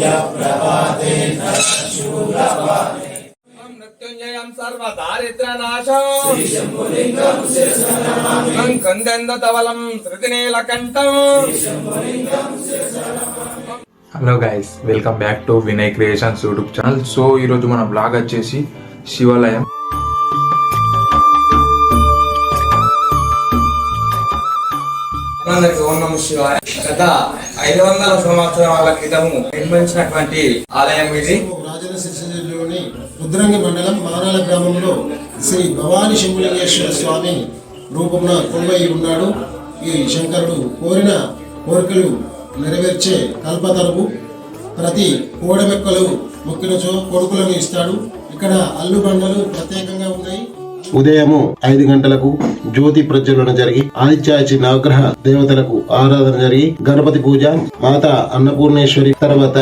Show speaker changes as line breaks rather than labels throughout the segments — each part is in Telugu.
hello guys welcome back to Vinay creations YouTube channel so ఈరోజు మన బ్లాగ్ వచ్చేసి శివాలయం
అందరికీ ఓం శివాయ ఐదు వందల సంవత్సరాల క్రితము నిర్మించినటువంటి ఆలయం ఇది
రాజన సిరిసిల్లోని రుద్రంగి మండలం మారాల గ్రామంలో శ్రీ భవాని శంభులింగేశ్వర స్వామి రూపంలో కొలువై ఉన్నాడు ఈ శంకరుడు కోరిన కోరికలు నెరవేర్చే కల్పతరుపు ప్రతి కోడమెక్కలు మొక్కినచో కొడుకులను ఇస్తాడు ఇక్కడ అల్లు బండలు ప్రత్యేకంగా ఉన్నాయి
ఉదయము ఐదు గంటలకు జ్యోతి ప్రజ్వలన జరిగి ఆదిత్యాచి నవగ్రహ దేవతలకు ఆరాధన జరిగి గణపతి పూజ మాత అన్నపూర్ణేశ్వరి తర్వాత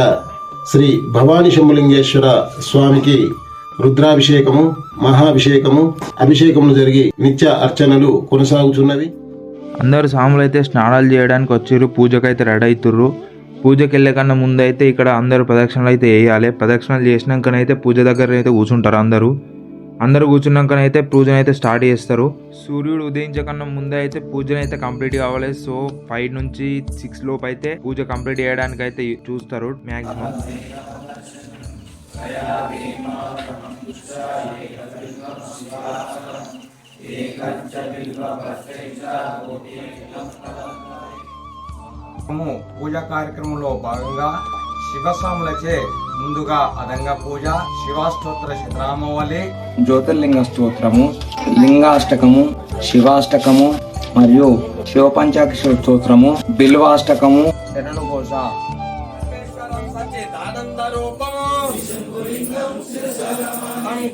శ్రీ భవాని శంభులింగేశ్వర స్వామికి రుద్రాభిషేకము మహాభిషేకము అభిషేకములు జరిగి నిత్య అర్చనలు కొనసాగుతున్నవి
అందరు స్వాములు అయితే స్నానాలు చేయడానికి వచ్చిర్రు పూజకైతే రెడీ అవుతుర్రు పూజకి వెళ్ళకన్నా ముందు అయితే ఇక్కడ అందరూ ప్రదక్షిణలు అయితే వేయాలి ప్రదక్షిణలు చేసినాకనైతే పూజ దగ్గర అయితే కూర్చుంటారు అందరూ అందరూ కూర్చున్నాకనైతే పూజను అయితే స్టార్ట్ చేస్తారు సూర్యుడు ఉదయించకన్నా ముందే అయితే పూజను అయితే కంప్లీట్ కావాలి సో ఫైవ్ నుంచి సిక్స్ లోపు అయితే పూజ కంప్లీట్ చేయడానికి అయితే చూస్తారు మ్యాక్సిమం
పూజ కార్యక్రమంలో భాగంగా శివస్వాములచే ముందుగా అదంగ పూజ శివాస్తోత్ర శతనామవళి జ్యోతిర్లింగ స్తోత్రము లింగాష్టకము శివాష్టకము మరియు శివపంచాక్ష స్తోత్రము బిల్వాష్టకము శరణు ఘోష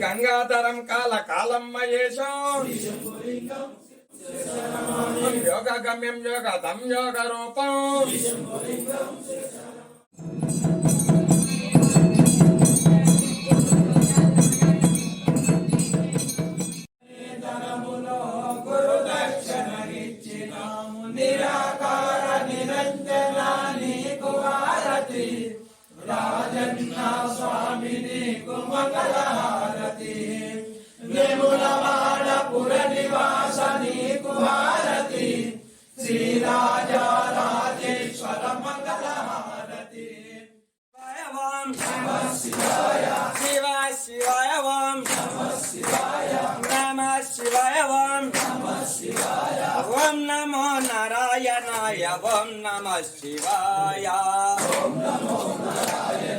గంగాధరం కాల కాలమ్మయేశం యోగ గమ్యం యోగ దం యోగ రూపం స్వామిని కుమకలహారతి వేములవాడ పుర నివాస నీకు హారతి శ్రీరాజా రాజేశ్వర మంగళహారతి శివ శివాయ శివ శివాయ వాం శివాయ నమ శివాయ వాం నమ శివాయ ఓం నమో నారాయణాయ ఓం నమ
శివాయ నమో నారాయణ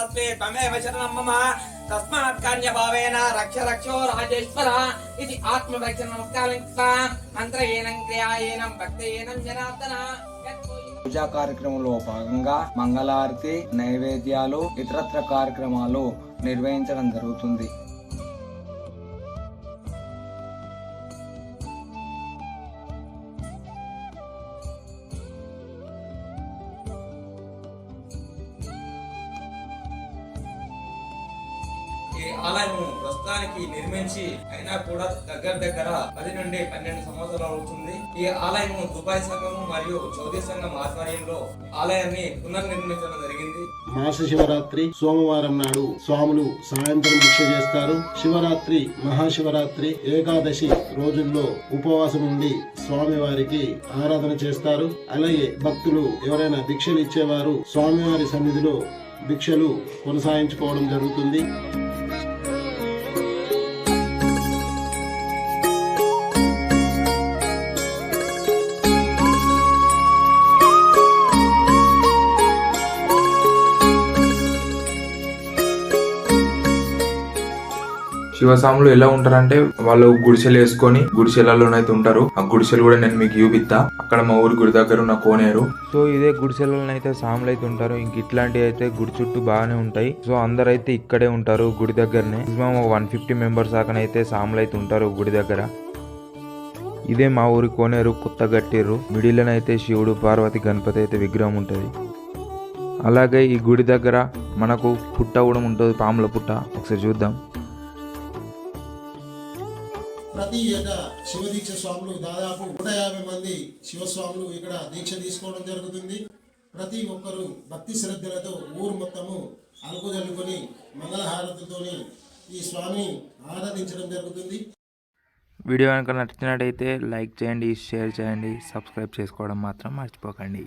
తస్మే తమేవ శరణం మమ తస్మాత్ కాన్యభావేన రక్ష రక్షో రాజేశ్వర ఇది ఆత్మ ఆత్మరక్ష నమస్కారం మంత్రయేనం క్రియాయేనం భక్తయేనం జనార్దన పూజా కార్యక్రమంలో భాగంగా మంగళారతి నైవేద్యాలు ఇతరత్ర కార్యక్రమాలు నిర్వహించడం జరుగుతుంది
ఈ ఆలయము ప్రస్తుతానికి నిర్మించి అయినా కూడా దగ్గర దగ్గర పది నుండి పన్నెండు సంవత్సరాలు అవుతుంది ఈ ఆలయము దుబాయ్ సంఘం మరియు చౌదీ సంఘం ఆధ్వర్యంలో ఆలయాన్ని పునర్నిర్మించడం జరిగింది
మాస శివరాత్రి సోమవారం నాడు స్వాములు సాయంత్రం దీక్ష చేస్తారు శివరాత్రి మహాశివరాత్రి ఏకాదశి రోజుల్లో ఉపవాసం ఉండి స్వామివారికి ఆరాధన చేస్తారు అలాగే భక్తులు ఎవరైనా దీక్షలు ఇచ్చేవారు స్వామివారి సన్నిధిలో భిక్షలు కొనసాగించుకోవడం జరుగుతుంది
శివస్వాములు ఎలా ఉంటారంటే వాళ్ళు గుడిసెలు వేసుకొని గుడిసెలలోనైతే ఉంటారు ఆ గుడిసెలు కూడా నేను మీకు చూపిస్తా అక్కడ మా ఊరు గుడి దగ్గర ఉన్న కోనేరు
సో ఇదే గుడిసెలలోనైతే సాములు అయితే ఉంటారు ఇంక ఇట్లాంటివి అయితే గుడి చుట్టూ బాగానే ఉంటాయి సో అందరైతే ఇక్కడే ఉంటారు గుడి దగ్గరనే మినిమం వన్ ఫిఫ్టీ మెంబర్స్ దాకానైతే సాములు అయితే ఉంటారు గుడి దగ్గర ఇదే మా ఊరి కోనేరు కొత్త గట్టిరు అయితే శివుడు పార్వతి గణపతి అయితే విగ్రహం ఉంటుంది అలాగే ఈ గుడి దగ్గర మనకు పుట్ట కూడా ఉంటుంది పాముల పుట్ట ఒకసారి చూద్దాం
ప్రతి ఏటా దీక్ష స్వాములు దాదాపు నూట యాభై మంది శివస్వాములు ఇక్కడ దీక్ష తీసుకోవడం జరుగుతుంది ప్రతి ఒక్కరు భక్తి శ్రద్ధలతో ఊరు మొత్తము అలుపు జల్లుకొని మంగళహారతితోని ఈ స్వామిని ఆరాధించడం జరుగుతుంది
వీడియో కనుక నచ్చినట్టయితే లైక్ చేయండి షేర్ చేయండి సబ్స్క్రైబ్ చేసుకోవడం మాత్రం మర్చిపోకండి